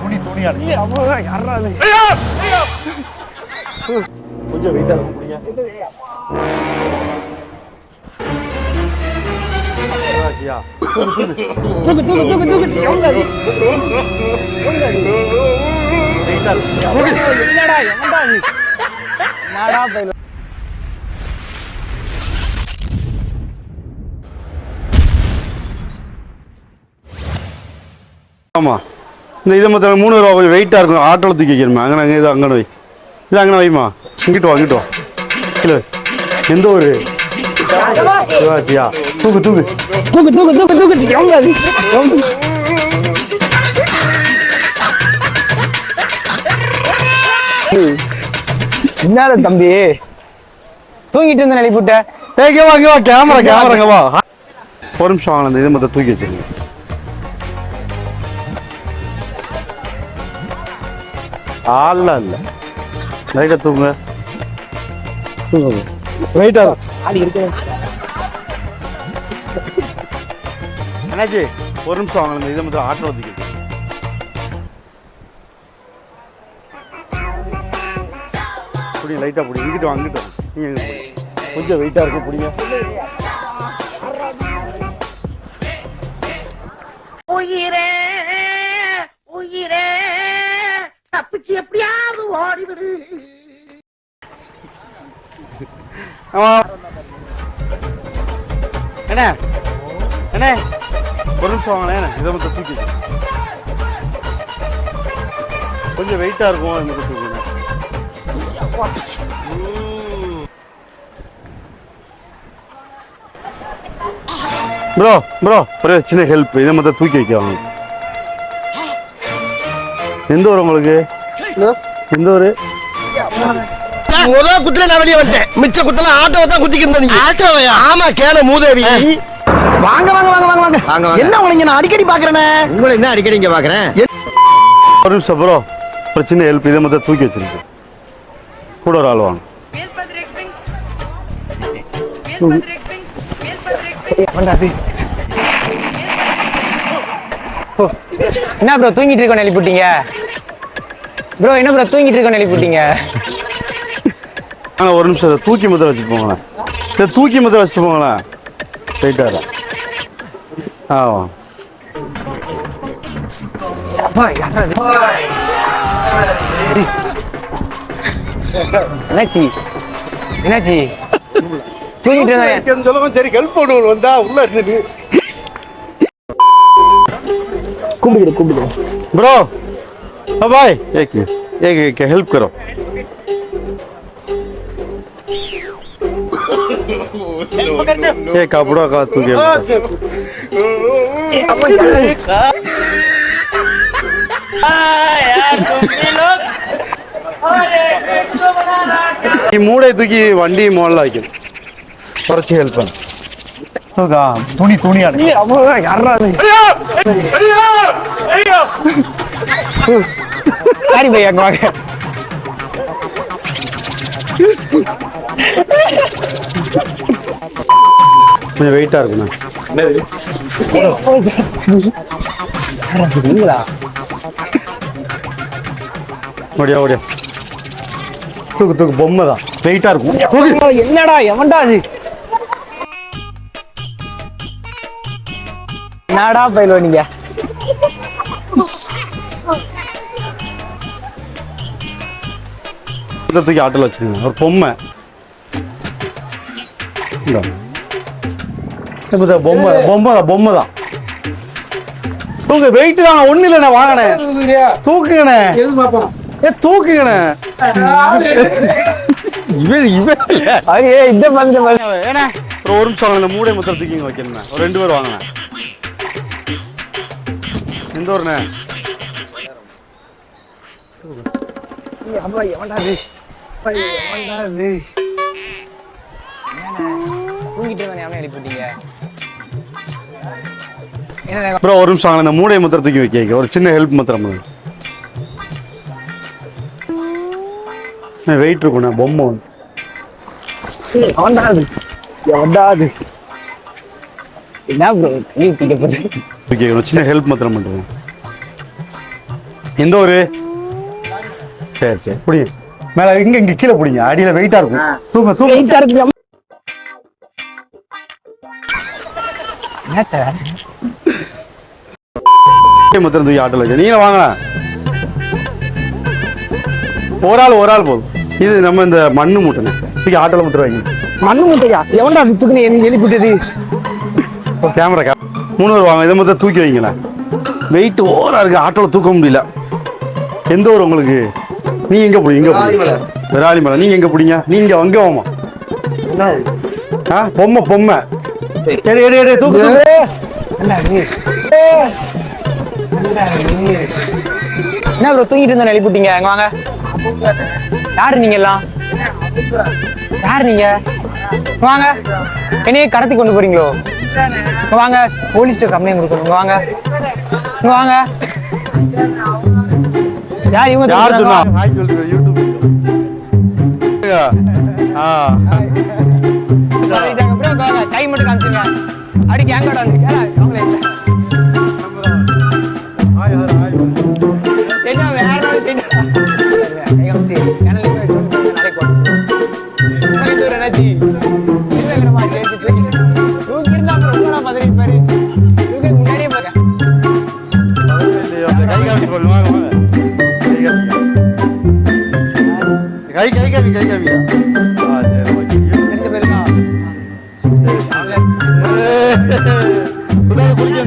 துணி துணியா இருக்கு யாரா அது? கொஞ்சம் இருக்கும் பையன் ஆமா. இந்த இதை மொத்தம் மூணு ரூபா கொஞ்சம் வெயிட்டா இருக்கும். ஆட்டோல தூக்கி வைக்கணுமா அங்கே அங்கே இது அங்கே வை. இது அங்கே வைமா இங்கிட்டு வா இங்கிட்டு வா. இல்லை எந்த ஒரு சிவாச்சியா தூக்கு தூக்கு தூக்கு தூக்கு தூக்கு தூக்கு எவன்டா? என்னடா தம்பி? தூங்கிட்டு இருந்த நிலைப்புட்ட ஏய் இங்க வா இங்க வா. கேமரா கேமரா இங்க வா. ஒரு நிமிஷம் வாங்க இந்த இதை மொத்தம் தூக்கி வச்சிருங்க. ஆள்ல இல்ல. லைட்டா தூங்க வெயிட்டா என்னாச்சு ஒரு நிமிஷம் வாங்க இதை மொத்தம் ஆட்டோ தூக்கி வச்சிருங்க. புடி லைட்டா புடி. இங்கிட்டு வாங்க இங்கிட்டு வாங்க நீங்க இங்க புடி. கொஞ்சம் வெயிட்டா இருக்கும் புடிங்க. உயிரே என்ன என்ன ஒரு நிமிஷம் வாங்களேன் இதை மட்டும் தூக்கி. கொஞ்சம் வெயிட்டா இருக்கும் அது மட்டும் தூக்குங்க ப்ரோ ப்ரோ ஒரு சின்ன ஹெல்ப் இதை மட்டும் தூக்கி வைக்கவாங்க எந்த ஊர் உங்களுக்கு? எந்த ஊர்? முத குத்துல நான் வெளியே வந்துட்டேன். மிச்ச குத்துல ஆட்டோவை தான் குத்திக்கிட்டு நீ. ஆட்டோவையா? ஆமா கேன மூதேவி. வாங்க வாங்க வாங்க வாங்க வாங்க. வாங்க, வாங்க. என்ன உங்களை நான் அடிக்கடி பாக்குறேனே உங்களை என்ன அடிக்கடி இங்க பாக்குறேன் ஒரு நிமிஷம் ப்ரோ ஒரு சின்ன ஹெல்ப் இதை மட்டும் தூக்கி வச்சிருக்கு. கூட ஒரு ஆள் வாங்க. என்ன ப்ரோ தூங்கிட்டு இருக்கோம் எழுப்பிட்டீங்க ப்ரோ என்ன ப்ரோ தூங்கிட்டு இருக்கோம் எழுப்பிட்டீங்க ஆனால் ஒரு நிமிஷம் இதை தூக்கி முத்திரை வச்சுட்டு போங்களேன். இதை தூக்கி முத்திரை வச்சுட்டு போங்களேன். ரைட்டாக வரேன். ஆ என்னாச்சி? என்னாச்சி? தூங்கிட்டு இருந்தாங்க சரி ஹெல்ப் பண்ணுவோம் வந்தா உள்ள இருந்துட்டு. கூப்பிடுக்கிற கூப்பிடுக்கிற ப்ரோ பாய் ஏக்கு ஏக்கு ஹெல்ப் கரோ. ये कपड़ा का तू के மூடை தூக்கி வண்டி மோடல வைக்கணும் குறைச்சி ஹெல்ப் பண்ண துணி துணி சாரி பையா கொஞ்சம் வெயிட்டா இருக்குண்ணா நீங்களா? ஓடியா ஓடியா. தூக்கு தூக்கு பொம்மை தான். வெயிட்டா இருக்கும் என்னடா எவன்டா அது? என்னடா பயிலோ நீங்க? இதை தூக்கி ஆட்டோல வச்சிருங்க. ஒரு பொம்மை. இந்தா. இப்ப இந்த பொம்மை. பொம்மை தான் பொம்மை தான். தூக்கு வெயிட் தான். ஒண்ணு இல்லைண்ணே வாங்கண்ணே தூக்குங்கண்ணே. ஏ தூக்குங்கண்ணே. இவன் இவன் இல்ல. அது இந்த பந்த ஏண்ணே. ஒரு ஒரு நிமிஷம் வாங்க, இந்த மூடை மொத்தம் தூக்கிங்க வைக்கணுண்ணே ஒரு ரெண்டு பேர் வாங்கண்ணே. எந்த ஊருண்ணே? எவன்டா தூங்கிட்டு இருந்தேன் எழுப்பிட்டீங்க என்னண்ணே? ப்ரோ ஒரு நிமிஷம் வாங்க, இந்த மூடை மொத்தம் தூக்கி வைக்க ஒரு சின்ன ஹெல்ப் மாத்திரம் வெயிட் இருக்குண்ணே பொம்மை ஒன்று அது. என்ன ப்ரோ லீவ் கிட்ட போச்சு கேட்கணும் சின்ன ஹெல்ப் மாத்திரம் பண்ணுறேன் எந்த ஒரு சரி சரி. பிடிங்க. மேலே இங்கே இங்கே கீழே பிடிங்க. அடியில் வெயிட்டாக இருக்கும். தூங்க தூங்க என்னத்த? மொத்தம் தூக்கி ஆட்டோல வச்சு. நீங்க வாங்கண்ணா. ஒரு ஆள் ஒரு ஆள் போதும். இது நம்ம இந்த மண்ணு மூட்டைண்ணே தூக்கி ஆட்டோல முத்திர வைங்க மண்ணு மூட்டையா? எவன்டா சுத்துக்குன்னு எழுப்பி எழுப்பிட்டது கேமரா கே மூணு பேர் வாங்க. இதை மொத்தம் தூக்கி வைங்களேன். வெயிட் ஓவரா இருக்கு. ஆட்டோல தூக்க முடியல. எந்த ஊர் உங்களுக்கு? நீ எங்க போய் எங்க போய் விராலிமலை. நீங்க எங்க போறீங்க நீங்க அங்க வாமா ஆ? பொம்மை பொம்மை. எடு எடு எடு தூக்கு? என்ன ப்ரோ தூங்கிட்டு இருந்தோம் எழுப்பிட்டீங்க அங்க வாங்க. யாரு நீங்க எல்லாம்? யாரு நீங்க? இங்க வாங்க. என்னையே கடத்தி கொண்டு போறீங்களோ? இங்க வாங்க. போலீஸ்ட்ட கம்ப்ளைண்ட் கொடுக்கணும். இங்க வாங்க. இங்க வாங்க. யார் இவங்க யார் சொன்னா? ஹாய் சொல்லுங்க யூடியூப் ஆ சொல்லிட்டாங்க வாங்க. கை மட்டும் காமிச்சுங்க அப்படி கேங்கோட வந்து அவங்களே இல்ல. ஹாய் ஹாய் என்ன வேற நாள் தின்னா? கை காமிச்சு. போட்டு நாளைக்கு போட்டு. உனக்கு இது ஒரு எனர்ஜி. திருவேங்கட மாதிரி ஏத்தி கை கை கவி கை கவி. ஆ சரி ஓகே. தெரிஞ்ச பேர் தான் குளிக்க